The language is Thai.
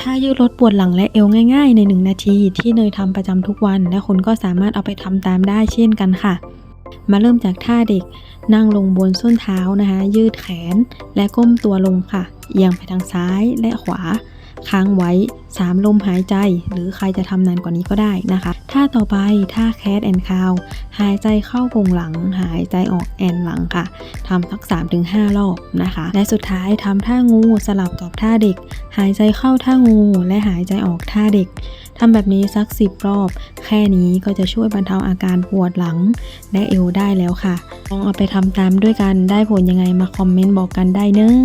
ถ้ายืดลดปวดหลังและเอวง่ายๆ ใน 1 นาที ที่เนยทำประจำทุกวัน และคุณก็สามารถเอาไปทำตามได้เช่นกันค่ะ มาเริ่มจากท่าเด็ก นั่งลงบนส้นเท้านะคะ ยืดแขน และก้มตัวลงค่ะ เอียงไปทางซ้ายและขวา ค้างไว้ 3 ลมหายใจ หรือใครจะทำนานกว่านี้ก็ได้นะคะท่าต่อไปท่าแคทแอนคาวหายใจเข้าโกงหลัง หายใจออกแอนหลังค่ะทำสัก 3-5 รอบนะคะ และสุดท้ายทำท่างูสลับกับท่าเด็ก หายใจเข้าท่างูและหายใจออกท่าเด็กทำแบบนี้สัก 10 รอบ แค่นี้ก็จะช่วยบรรเทาอาการปวดหลัง และเอวได้แล้วค่ะ ลองเอาไปทำตามด้วยกันได้ผลยังไงมาคอมเมนต์บอกกันได้เนอะ